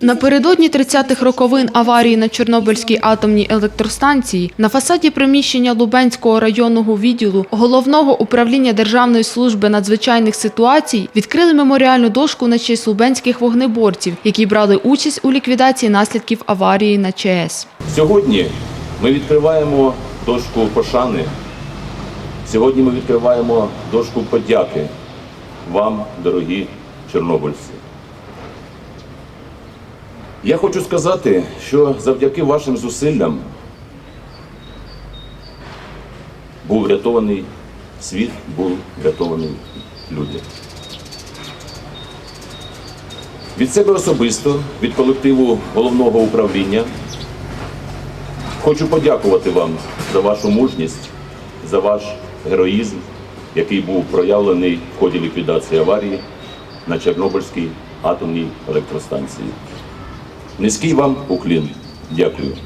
Напередодні 30-х роковин аварії на Чорнобильській атомній електростанції на фасаді приміщення Лубенського районного відділу Головного управління Державної служби надзвичайних ситуацій відкрили меморіальну дошку на честь лубенських вогнеборців, які брали участь у ліквідації наслідків аварії на ЧАЕС. Сьогодні ми відкриваємо дошку пошани. Сьогодні ми відкриваємо дошку подяки вам, дорогі чорнобильці. Я хочу сказати, що завдяки вашим зусиллям був врятований світ, був врятований люди. Від себе особисто, від колективу головного управління Хочу подякувати вам за вашу мужність, за ваш героїзм, який був проявлений в ході ліквідації аварії на Чорнобильській атомній електростанції. Низький вам уклін. Дякую.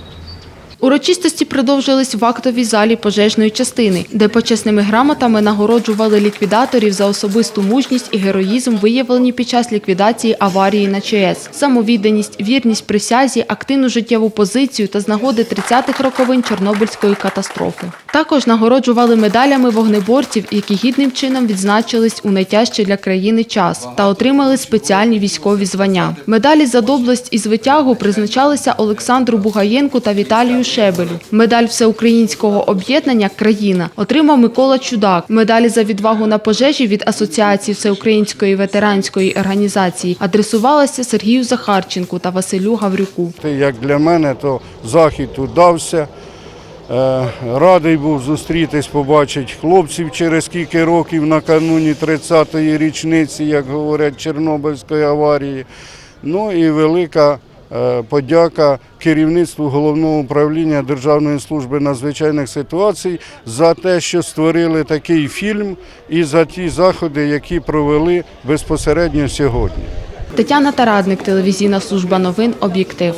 Урочистості продовжились в актовій залі пожежної частини, де почесними грамотами нагороджували ліквідаторів за особисту мужність і героїзм, виявлені під час ліквідації аварії на ЧАЕС, самовідданість, вірність присязі, активну життєву позицію та з нагоди 30-х роковин Чорнобильської катастрофи. Також нагороджували медалями вогнеборців, які гідним чином відзначились у найтяжчий для країни час та отримали спеціальні військові звання. Медалі за доблесть і звитягу призначалися Олександру Бугаєнку та Віталію Шебелю. Медаль всеукраїнського об'єднання Країна отримав Микола Чудак. Медалі за відвагу на пожежі від Асоціації Всеукраїнської ветеранської організації адресувалися Сергію Захарченку та Василю Гаврюку. Як для мене, то захід удався. Е, Радий був зустрітись, побачити хлопців через кілька років накануні 30-ї річниці, як говорять, Чорнобильської аварії. Ну і велика подяка керівництву головного управління Державної служби надзвичайних ситуацій за те, що створили такий фільм і за ті заходи, які провели безпосередньо сьогодні. Тетяна Тарадник, телевізійна служба новин «Об'єктив».